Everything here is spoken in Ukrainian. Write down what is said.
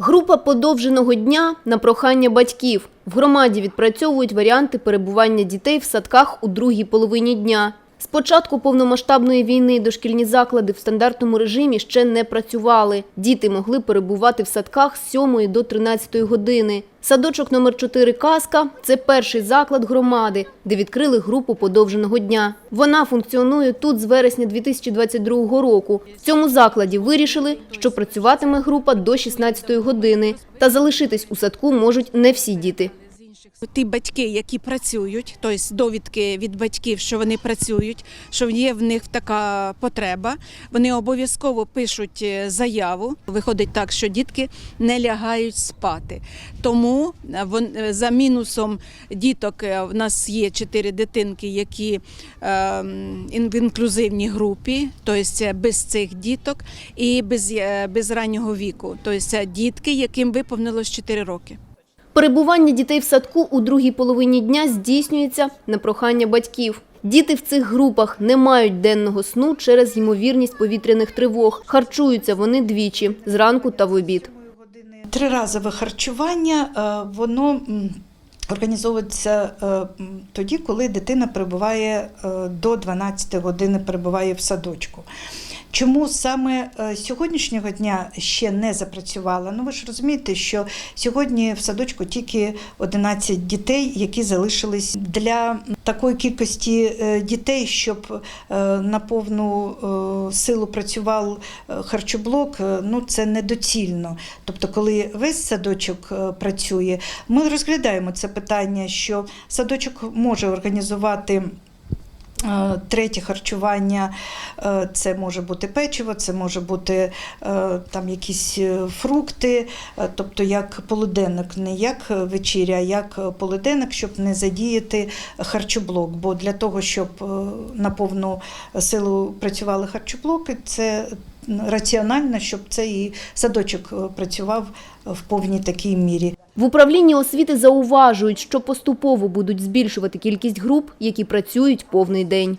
Група подовженого дня на прохання батьків. В громаді відпрацьовують варіанти перебування дітей в садках у другій половині дня. З початку повномасштабної війни дошкільні заклади в стандартному режимі ще не працювали. Діти могли перебувати в садках з 7 до 13 години. Садочок номер 4 «Казка» – це перший заклад громади, де відкрили групу подовженого дня. Вона функціонує тут з вересня 2022 року. В цьому закладі вирішили, що працюватиме група до 16 години. Та залишитись у садку можуть не всі діти. Ті батьки, які працюють, тобто довідки від батьків, що вони працюють, що є в них така потреба, вони обов'язково пишуть е, заяву. Виходить так, що дітки не лягають спати. Тому е, е, за мінусом діток в нас є чотири дитинки, які е, в інклюзивній групі, тобто без цих діток і без, без раннього віку. Тобто дітки, яким виповнилось 4 роки. Перебування дітей в садку у другій половині дня здійснюється на прохання батьків. Діти в цих групах не мають денного сну через ймовірність повітряних тривог. Харчуються вони двічі – зранку та в обід. Триразове харчування е, воно організовується е, тоді, коли дитина перебуває е, до 12 години перебуває в садочку. Чому саме е, сьогоднішнього дня ще не запрацювала? Ну ви ж розумієте, що сьогодні в садочку тільки 11 дітей, які залишились для такої кількості е, дітей, щоб е, на повну силу працював харчоблок. Ну це недоцільно. Тобто, коли весь садочок працює, ми розглядаємо це питання, що садочок може організувати. Е, Третє харчування е, це може бути печиво, це може бути е, там якісь фрукти, тобто як полуденник, не як вечеря, а як полуденник, щоб не задіяти харчоблок. Бо для того, щоб на повну силу працювали харчоблоки, це раціонально, щоб цей садочок е, працював в повній такій мірі. В управлінні освіти зауважують, що поступово будуть збільшувати кількість груп, які працюють повний день.